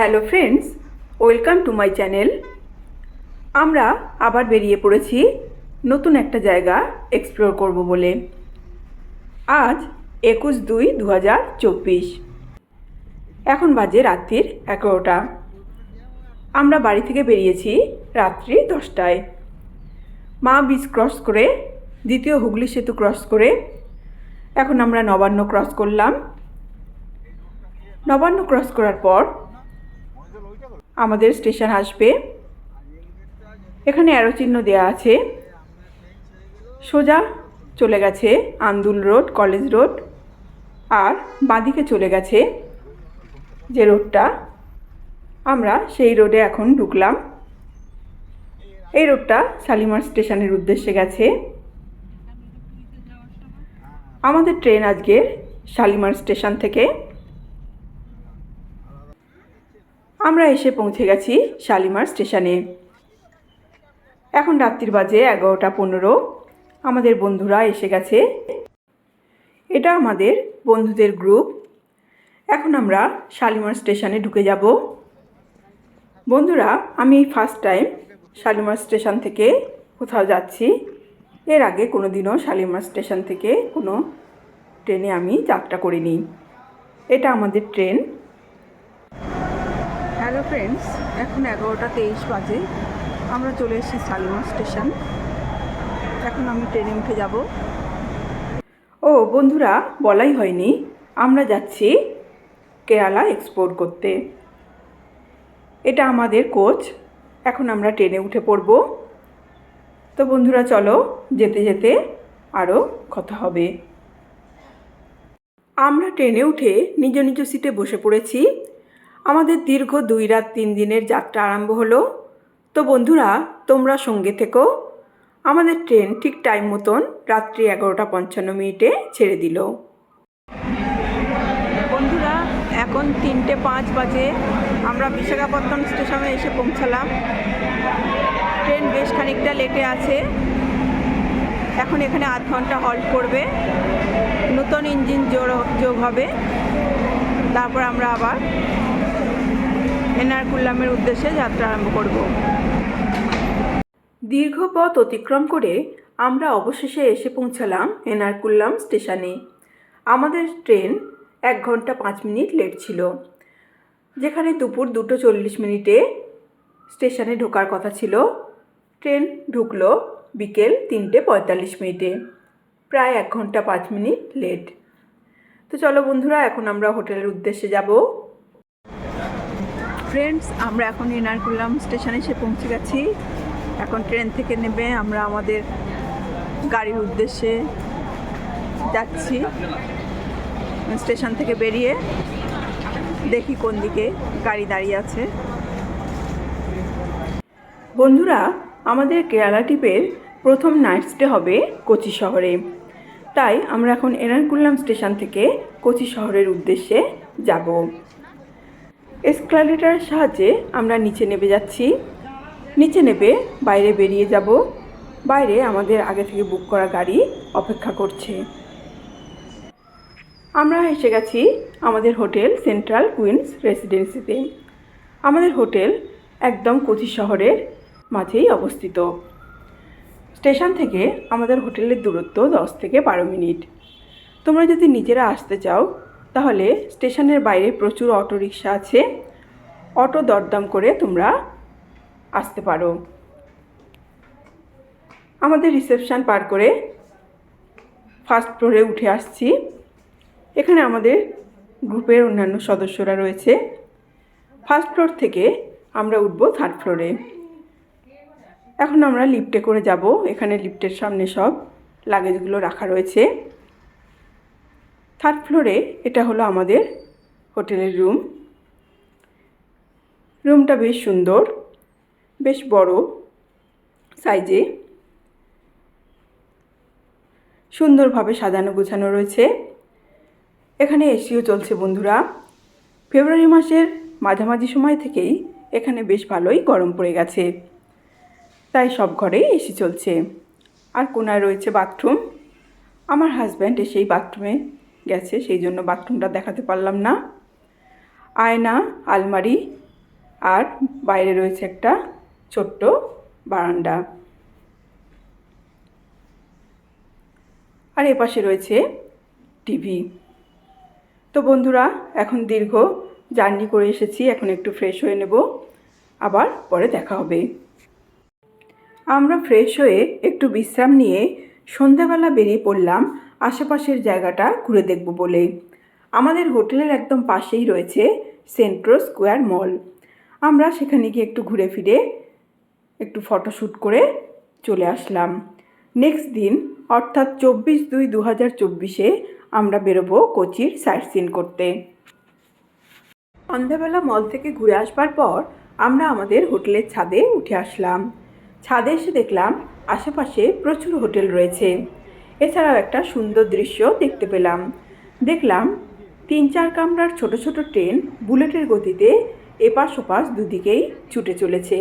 Hello friends, welcome to my channel. আমরা আবার বেরিয়ে পড়েছি নতুন একটা জায়গা এক্সপ্লোর করব বলে। আজ একুশ দুই দু হাজার চব্বিশ। এখন বাজে রাত্রির এগারোটা। আমরা বাড়ি থেকে বেরিয়েছি রাত্রি দশটায়। মা বীজ ক্রস করে, দ্বিতীয় হুগলি সেতু ক্রস করে, এখন আমরা নবান্ন ক্রস করলাম। নবান্ন ক্রস করার পর আমাদের স্টেশন আসবে। এখানে অ্যারো চিহ্ন দেওয়া আছে। সোজা চলে গেছে আন্দুল রোড, কলেজ রোড, আর বাঁদিকে চলে গেছে যে রোডটা। আমরা সেই রোডে এখন ঢুকলাম। এই রোডটা শালিমার স্টেশনের উদ্দেশ্যে গেছে। আমাদের ট্রেন আজকে শালিমার স্টেশন থেকে আমরা এসে পৌঁছে গেছি শালিমার স্টেশনে। এখন রাত্রির বাজে এগারোটা পনেরো। আমাদের বন্ধুরা এসে গেছে। এটা আমাদের বন্ধুদের গ্রুপ। এখন আমরা শালিমার স্টেশনে ঢুকে যাব। বন্ধুরা, আমি ফার্স্ট টাইম শালিমার স্টেশন থেকে কোথাও যাচ্ছি। এর আগে কোনো দিনও শালিমার স্টেশন থেকে কোনো ট্রেনে আমি যাত্রা করিনি। এটা আমাদের ট্রেন। হ্যালো ফ্রেন্ডস এখন এগারোটা তেইশ বাজে। আমরা চলে এসেছি শালিমার স্টেশন। এখন আমি ট্রেনে উঠে যাব। ও, বন্ধুরা, বলাই হয়নি। আমরা যাচ্ছি কেরালা এক্সপোর্ট করতে। এটা আমাদের কোচ এখন আমরা ট্রেনে উঠে পড়ব। তো বন্ধুরা, চলো যেতে যেতে আরও কথা হবে। আমরা ট্রেনে উঠে নিজ নিজ সিটে বসে পড়েছি। আমাদের দীর্ঘ দুই রাত তিন দিনের যাত্রা আরম্ভ হলো। তো বন্ধুরা, তোমরা সঙ্গে থেকো। আমাদের ট্রেন ঠিক টাইম মতন রাত্রি এগারোটা পঞ্চান্ন মিনিটে ছেড়ে দিল। বন্ধুরা, এখন তিনটে পাঁচ বাজে। আমরা বিশাখাপত্তনম স্টেশনে এসে পৌঁছালাম। ট্রেন বেশ খানিকটা লেটে আছে। এখন এখানে আধ ঘণ্টা হল্ট করবে। নতুন ইঞ্জিন যোগ হবে। তারপর আমরা আবার এনারকুল্লামের উদ্দেশ্যে যাত্রা আরম্ভ করব। দীর্ঘ পথ অতিক্রম করে আমরা অবশেষে এসে পৌঁছালাম এনারকুল্লাম স্টেশনে। আমাদের ট্রেন এক ঘণ্টা পাঁচ মিনিট লেট ছিল, যেখানে দুপুর দুটো চল্লিশ মিনিটে স্টেশনে ঢোকার কথা ছিল। ট্রেন ঢুকলো বিকেল তিনটে পঁয়তাল্লিশ মিনিটে, প্রায় এক ঘণ্টা পাঁচ মিনিট লেট। তো চলো বন্ধুরা, এখন আমরা হোটেলের উদ্দেশ্যে যাব। ফ্রেন্ডস আমরা এখন এনারকুলাম স্টেশনে এসে পৌঁছে গেছি। এখন ট্রেন থেকে নেবে আমরা আমাদের গাড়ির উদ্দেশ্যে যাচ্ছি। স্টেশন থেকে বেরিয়ে দেখি কোন দিকে গাড়ি দাঁড়িয়ে আছে। বন্ধুরা, আমাদের কেরালা টিপের প্রথম নাইট স্টে হবে কোচি শহরে। তাই আমরা এখন এনারকুল্লাম স্টেশন থেকে কোচি শহরের উদ্দেশ্যে যাব। এসক্যালেটারের সাহায্যে আমরা নিচে নেমে যাচ্ছি। নিচে নেবে বাইরে বেরিয়ে যাব। বাইরে আমাদের আগে থেকে বুক করা গাড়ি অপেক্ষা করছে। আমরা এসে গেছি আমাদের হোটেল সেন্ট্রাল কুইন্স রেসিডেন্সিতে। আমাদের হোটেল একদম কোচি শহরের মাঝেই অবস্থিত। স্টেশন থেকে আমাদের হোটেলের দূরত্ব দশ থেকে বারো মিনিট। তোমরা যদি নিজেরা আসতে চাও তাহলে স্টেশনের বাইরে প্রচুর অটো রিক্সা আছে। অটো দরদাম করে তোমরা আসতে পারো। আমাদের রিসেপশান পার করে ফার্স্ট ফ্লোরে উঠে আসছি। এখানে আমাদের গ্রুপের অন্যান্য সদস্যরা রয়েছে। ফার্স্ট ফ্লোর থেকে আমরা উঠবো থার্ড ফ্লোরে। এখন আমরা লিফটে করে যাব। এখানে লিফটের সামনে সব লাগেজগুলো রাখা রয়েছে। থার্ড ফ্লোরে এটা হলো আমাদের হোটেলের রুম রুমটা বেশ সুন্দর, বেশ বড় সাইজে সুন্দরভাবে সাজানো গোছানো রয়েছে। এখানে এসিও চলছে বন্ধুরা। ফেব্রুয়ারি মাসের মাঝামাঝি সময় থেকেই এখানে বেশ ভালোই গরম পড়ে গেছে। তাই সব ঘরেই এসি চলছে। আর কোনায় রয়েছে বাথরুম আমার হাজব্যান্ড এসেই বাথরুমে গেছে, সেই জন্য বাথরুমটা দেখাতে পারলাম না। আয়না, আলমারি আর বাইরে রয়েছে একটা ছোট্ট বারান্দা। আর এপাশে রয়েছে টিভি তো বন্ধুরা, এখন দীর্ঘ জার্নি করে এসেছি, এখন একটু ফ্রেশ হয়ে নেব, আবার পরে দেখা হবে। আমরা ফ্রেশ হয়ে একটু বিশ্রাম নিয়ে সন্ধ্যাবেলা বেরিয়ে পড়লাম আশেপাশের জায়গাটা ঘুরে দেখব বলে আমাদের হোটেলের একদম পাশেই রয়েছে সেন্ট্রো স্কোয়ার মল আমরা সেখানে গিয়ে একটু ঘুরে ফিরে একটু ফটোশ্যুট করে চলে আসলাম। নেক্সট দিন, অর্থাৎ চব্বিশ দুই দু হাজার চব্বিশে আমরা বেরোবো কোচির সাইট সিন করতে। সন্ধ্যাবেলা মল থেকে ঘুরে আসবার পর আমরা আমাদের হোটেলের ছাদে উঠে আসলাম। ছাদে এসে দেখলাম আশেপাশে প্রচুর হোটেল রয়েছে। এছাড়াও একটা সুন্দর দৃশ্য দেখতে পেলাম। দেখলাম তিন চার কামরার ছোট ছোট ট্রেন বুলেটের গতিতে এপাশ ওপাশ দুদিকেই ছুটে চলেছে।